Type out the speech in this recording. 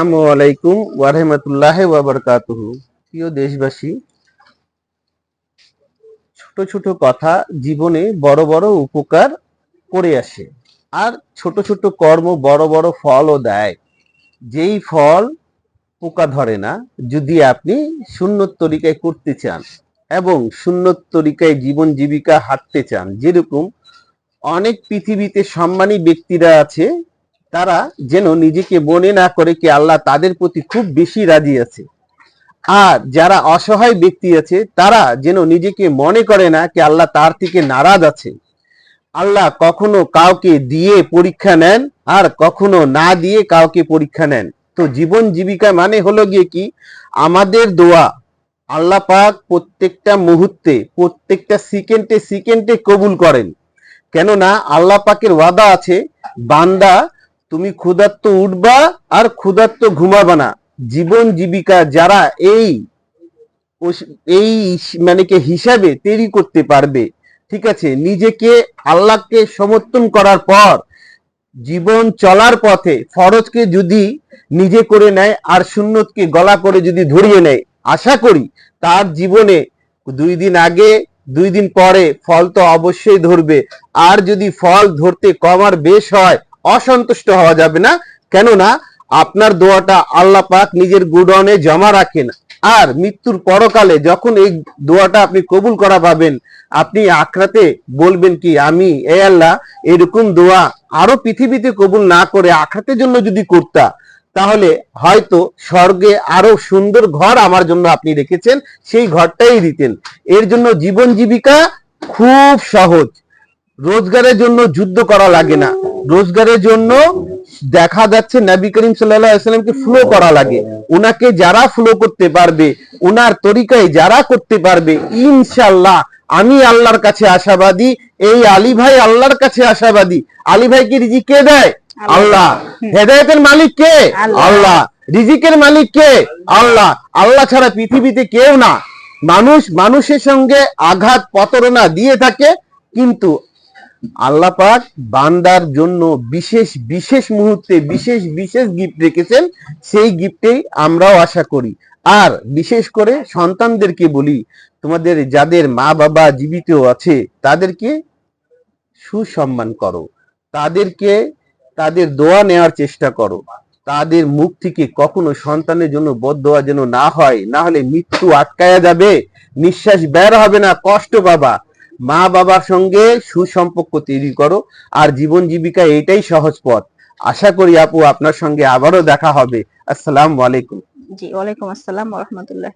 আসসালামু আলাইকুম ওয়ারহমতুল্লাহ ওয়াবারকাতুহু প্রিয় দেশবাসী, ছোট ছোট কথা জীবনে বড় বড় উপকার করে আসে আর ছোট ছোট কর্ম বড় বড় ফলও দেয়। যেই ফল পোকা ধরে না, যদি আপনি সুন্নত তরিকায় করতে চান এবং সুন্নত তরিকায় জীবন জীবিকা হাঁটতে চান, যেরকম অনেক পৃথিবীতে সম্মানী ব্যক্তিরা আছে তারা যেন নিজেকে মনে না করে কি আল্লাহ তাদের প্রতি খুব বেশি রাজি আছে। আর যারা অসহায় ব্যক্তি আছে, তারা যেন নিজেকে মনে করে না কি আল্লাহ তার থেকে নারাজ আছে। আল্লাহ কখনো কাউকে দিয়ে পরীক্ষা নেন আর কখনো না দিয়ে কাউকে পরীক্ষা নেন। তো জীবন জীবিকা মানে হলো গিয়ে কি? আমাদের দোয়া। আল্লাহ পাক প্রত্যেকটা মুহূর্তে, প্রত্যেকটা সেকেন্ডে সেকেন্ডে কবুল করেন। কেননা আল্লাহ পাকের ওয়াদা আছে, বান্দা তুমি ক্ষুধার্ত উঠবা আর ক্ষুধার্ত ঘুমাবা না। জীবন জীবিকা যারা এই এই মানে কি হিসাবে তৈরি করতে পারবে, ঠিক আছে? নিজেকে আল্লাহকে সমর্থন করার পর, জীবন চলার পথে ফরজকে যদি নিজে করে নেয় আর সুন্নতকে গলা করে যদি ধরিয়ে নেয়, আশা করি তার জীবনে দুই দিন আগে, দুই দিন পরে ফল তো অবশ্যই ধরবে। আর যদি ফল ধরতে কম আর বেশ হয় অসন্তুষ্ট হওয়া যাবে না। কেননা আপনার দোয়াটা আল্লাহ পাক নিজের গুডনে জমা রাখেন। আর মৃত্যুর পরকালে যখন এই দোয়াটা আপনি কবুল করা পাবেন, আপনি আখরাতে বলবেন কি, আমি, এ আল্লাহ, এরকম দোয়া আরও পৃথিবীতে কবুল না করে আখরাতের জন্য যদি করতা, তাহলে হয়তো স্বর্গে আরও সুন্দর ঘর আমার জন্য আপনি রেখেছেন, সেই ঘরটাই দিতেন। এর জন্য জীবন জীবিকা খুব সহজ। রোজগারের জন্য যুদ্ধ করা লাগে না। রোজগারের জন্য দেখা যাচ্ছে নবী করিম সাল্লামকে ফ্লো করা লাগে। উনাকে যারা ফ্লো করতে পারবে উনার তরিকায় যারা করতে পারবে ইনশাল্লাহ আমি আল্লাহর কাছে আশাবাদী এই আলী ভাই আল্লাহর কাছে আশাবাদী। আলী ভাইকে রিজিক কে দেয়? আল্লাহ। হেদায়তের মালিক কে? আল্লাহ। আল্লাহ। রিজিকের মালিক কে? আল্লাহ। আল্লাহ ছাড়া পৃথিবীতে কেউ না। মানুষ মানুষের সঙ্গে আঘাত প্রতারণা দিয়ে থাকে কিন্তু আল্লাহ পাক বান্দার জন্য বিশেষ বিশেষ মুহূর্তে, বিশেষ বিশেষ গিফট রেখেছেন, সেই গিফটেই আমরাও আশা করি। আর বিশেষ করে সন্তানদেরকে বলি, তোমাদের যাদের মা বাবা জীবিত আছে, তাদেরকে সুসম্মান করো। তাদেরকে, তাদের দোয়া নেওয়ার চেষ্টা করো। তাদের মুখ থেকে কখনো সন্তানের জন্য বদোয়া যেন না হয়, না হলে মৃত্যু আটকায়া যাবে, নিঃশ্বাস বের হবে না, কষ্ট পাবা। মা বাবার সঙ্গে সুসম্পর্ক তৈরি করো আর জীবন জীবিকা এটাই সহজ পথ। আশা করি আপু আপনার সঙ্গে আবারও দেখা হবে। আসসালাম আলাইকুম। জি, ওয়ালাইকুম আসসালাম রহমতুল্লাহ